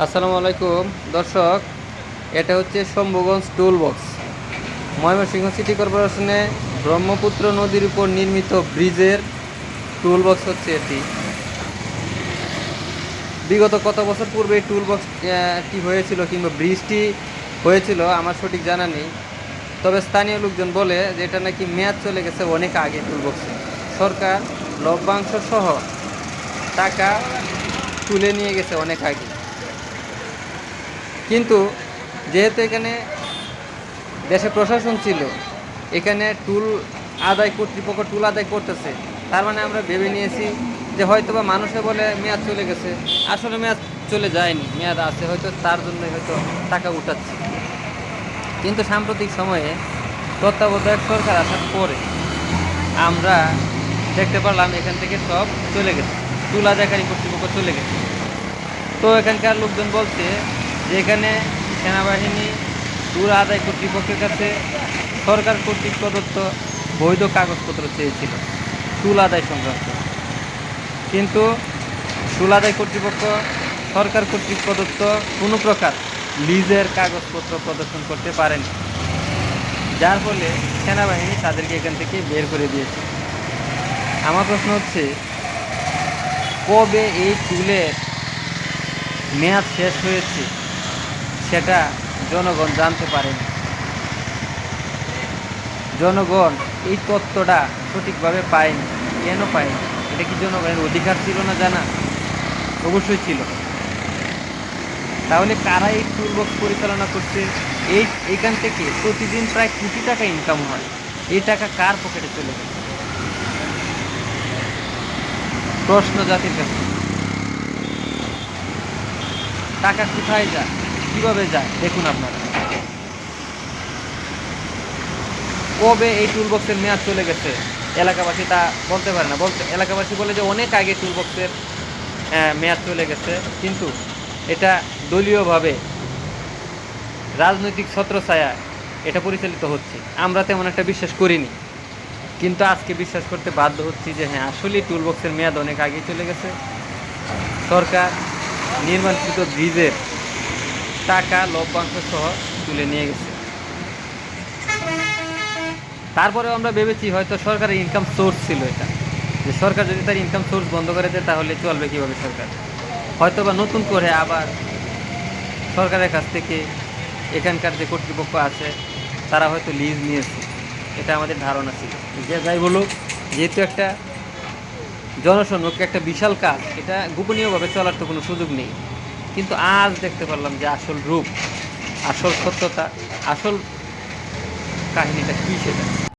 আসসালামু আলাইকুম। দর্শক, এটা হচ্ছে Shambhuganj tool box Mymensingh city কর্পোরেশনে Brahmaputra নদীর উপর নির্মিত ব্রিজের টুল বক্স হচ্ছে এটি। বিগত কত বছর পূর্বে এই টুল বক্সটি হয়েছিল কিংবা ব্রিজটি হয়েছিল আমার সঠিক জানা নেই। তবে স্থানীয় লোকজন বলে যে এটা নাকি মেয়াদ চলে গেছে অনেক আগে টুল বক্সে সরকার লভ্যাংশ সহ টাকা তুলে নিয়ে গেছে অনেক আগে। কিন্তু যেহেতু এখানে দেশে প্রশাসন ছিল, এখানে টুল আদায় কর্তৃপক্ষ টুল আদায় করতেছে, তার মানে আমরা ভেবে নিয়েছি যে হয়তো বা মানুষে বলে মেয়াদ চলে গেছে। আসলে মেয়াদ চলে যায়নি, মেয়াদ আছে, হয়তো তার জন্যই হয়তো টাকা উঠাচ্ছে। কিন্তু সাম্প্রতিক সময়ে তত্ত্বাবধায়ক সরকার আসার পরে আমরা দেখতে পারলাম এখান থেকে সব চলে গেছে, টুল আদায়কারী কর্তৃপক্ষ চলে গেছে। তো এখানকার লোকজন বলছে যে এখানে সেনাবাহিনী টুল আদায় কর্তৃপক্ষের কাছে সরকার কর্তৃক প্রদত্ত বৈধ কাগজপত্র চেয়েছিল টুল আদায় সংক্রান্ত। কিন্তু চুল আদায় কর্তৃপক্ষ, সরকার কর্তৃক প্রদত্ত কোনো প্রকার লিজের কাগজপত্র প্রদর্শন করতে পারেনি। যার ফলে সেনাবাহিনী তাদেরকে এখান থেকে বের করে দিয়েছে। আমার প্রশ্ন হচ্ছে, কবে এই চুলের মেয়াদ শেষ হয়েছে? সেটা জনগণ জানতে পারেনি। জনগণ এই তথ্যটা সঠিকভাবে পায়নি। কেন পায়নি? এটা কি জনগণের অধিকার ছিল না জানা? অবশ্যই ছিল। তাহলে কারা এই টুলবক্স পরিচালনা করছে? এই, এখান থেকে প্রতিদিন প্রায় কোটি টাকা ইনকাম হয়। এই টাকা কার পকেটে চলে গেছে? প্রশ্ন জাতির কাছে। টাকা কোথায় যায়? কীভাবে যায়? দেখুন আপনারা। কবে এই টুলবক্সের মেয়াদ চলে গেছে? এলাকাবাসী তা বলতে পারে না। বলতে এলাকাবাসী বলে যে অনেক আগে টুলবক্সের মেয়াদ চলে গেছে। কিন্তু এটা দলীয়ভাবে রাজনৈতিক ছত্রছায়া এটা পরিচালিত হচ্ছে। আমরা তেমন একটা বিশ্বাস করিনি। কিন্তু আজকে বিশ্বাস করতে বাধ্য হচ্ছি যে হ্যাঁ আসলেই টুলবক্সের মেয়াদ অনেক আগে চলে গেছে। সরকার নির্মাণকৃত ব্রিজের টাকা লভ্যাংশ সহ তুলে নিয়ে গেছে। তারপরে আমরা ভেবেছি হয়তো সরকারের ইনকাম সোর্স ছিল এটা। যে সরকার যদি তার ইনকাম সোর্স বন্ধ করে দেয়, তাহলে চলবে কীভাবে সরকার? হয়তো বা নতুন করে আবার সরকারের কাছ থেকে এখানকার যে কর্তৃপক্ষ আছে, তারা হয়তো লিজ নিয়েছে। এটা আমাদের ধারণা ছিল। যে যাই বলুক, যেহেতু একটা জনসম্মুখ একটা বিশাল কাজ, এটা গোপনীয়ভাবে চলার তো কোনো সুযোগ নেই। কিন্তু আজ দেখতে পারলাম যে আসল রূপ আসল সত্যতা আসল কাহিনীটা কী সেটা?